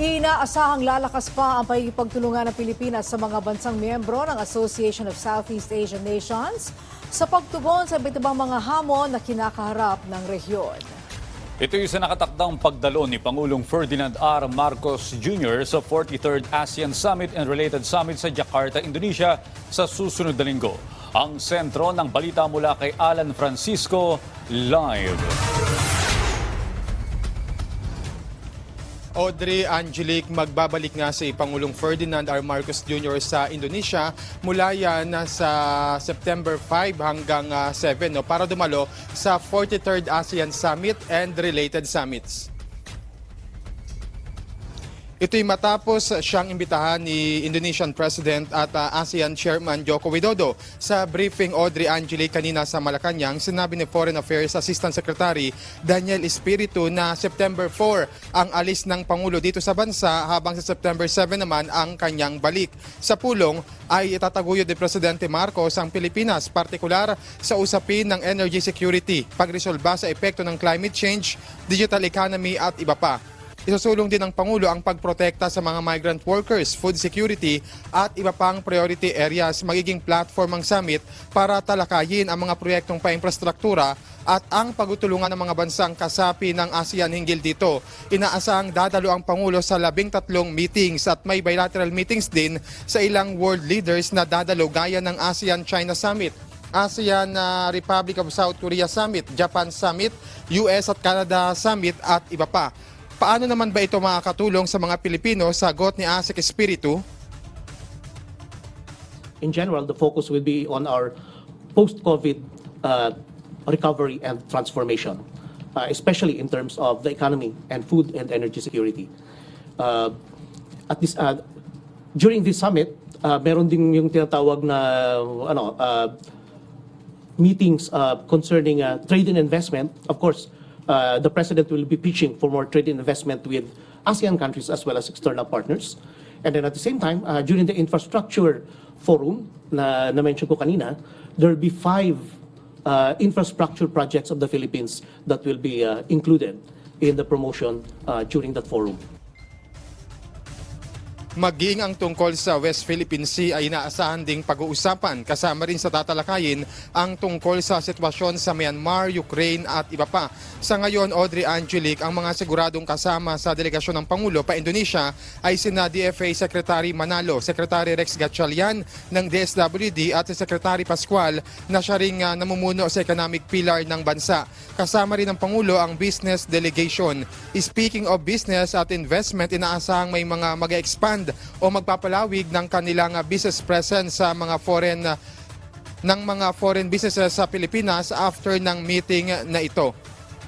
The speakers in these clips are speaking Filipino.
Inaasahang lalakas pa ang pagkipagtulungan ng Pilipinas sa mga bansang miyembro ng Association of Southeast Asian Nations sa pagtugon sa iba't ibang mga hamon na kinakaharap ng rehiyon. Ito yung sa nakatakdang pagdalo ni Pangulong Ferdinand R. Marcos Jr. sa 43rd ASEAN Summit and related summit sa Jakarta, Indonesia sa susunod na linggo. Ang sentro ng balita mula kay Alan Francisco, live. Audrey Angelique magbabalik nga si Pangulong Ferdinand R. Marcos Jr. sa Indonesia mula yan sa September 5 hanggang ah, 7 no, para dumalo sa 43rd ASEAN Summit and related summits. Ito'y matapos siyang imbitahan ni Indonesian President at ah, ASEAN Chairman Joko Widodo. Sa briefing Audrey Angelique kanina sa Malacanang, sinabi ni Foreign Affairs Assistant Secretary Daniel Espiritu na September 4 ang alis ng Pangulo dito sa bansa habang sa September 7 naman ang kanyang balik. Sa pulong ay itataguyod ni Presidente Marcos ang Pilipinas, partikular sa usapin ng energy security, pagresolba sa epekto ng climate change, digital economy at iba pa. Isusulong din ng Pangulo ang pagprotekta sa mga migrant workers, food security at iba pang priority areas. Magiging platform ang summit para talakayin ang mga proyektong paimprastruktura at ang pagtutulungan ng mga bansang kasapi ng ASEAN hinggil dito. Inaasahang dadalo ang Pangulo sa labing tatlong meetings at may bilateral meetings din sa ilang world leaders na dadalo gaya ng ASEAN-China Summit. ASEAN uh, Republic of South Korea Summit, Japan Summit, US at Canada Summit at iba pa. Paano naman ba ito makakatulong sa mga Pilipino? Sagot ni ASEC Espiritu. in general, the focus will be on our post-COVID uh, recovery and transformation, uh, especially in terms of the economy and food and energy security. Uh, at this, uh, during this summit, uh, meron din yung tinatawag na ano, uh, meetings uh, concerning uh, trade and investment. Of course, uh, the president will be pitching for more trade and investment with ASEAN countries as well as external partners. And then at the same time, uh, during the infrastructure forum na na-mention ko kanina, there will be five uh, infrastructure projects of the Philippines that will be uh, included in the promotion uh, during that forum. Maging ang tungkol sa West Philippine Sea ay inaasahan ding pag-uusapan. Kasama rin sa tatalakayin ang tungkol sa sitwasyon sa Myanmar, Ukraine at iba pa. Sa ngayon, Audrey Angelique, ang mga siguradong kasama sa delegasyon ng Pangulo pa Indonesia ay sina DFA Secretary Manalo, Secretary Rex Gatchalian ng DSWD at si Secretary Pascual na siya ring ah, namumuno sa economic pillar ng bansa. Kasama rin ng Pangulo ang business delegation. Speaking of business at investment, inaasahang may mga mag-expand o magpapalawig ng kanilang business presence sa mga foreign ng mga foreign businesses sa Pilipinas after ng meeting na ito.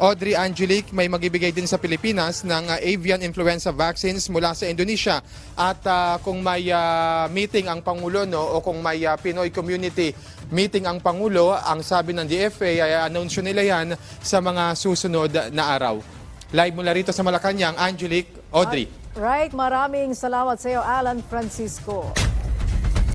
Audrey Angelique may magibigay din sa Pilipinas ng avian influenza vaccines mula sa Indonesia at uh, kung may uh, meeting ang Pangulo no, o kung may uh, Pinoy community meeting ang Pangulo, ang sabi ng DFA ay anunsyo nila yan sa mga susunod na araw. Live mula rito sa Malacanang, Angelique, Audrey. Right, maraming salamat sa iyo, Alan Francisco.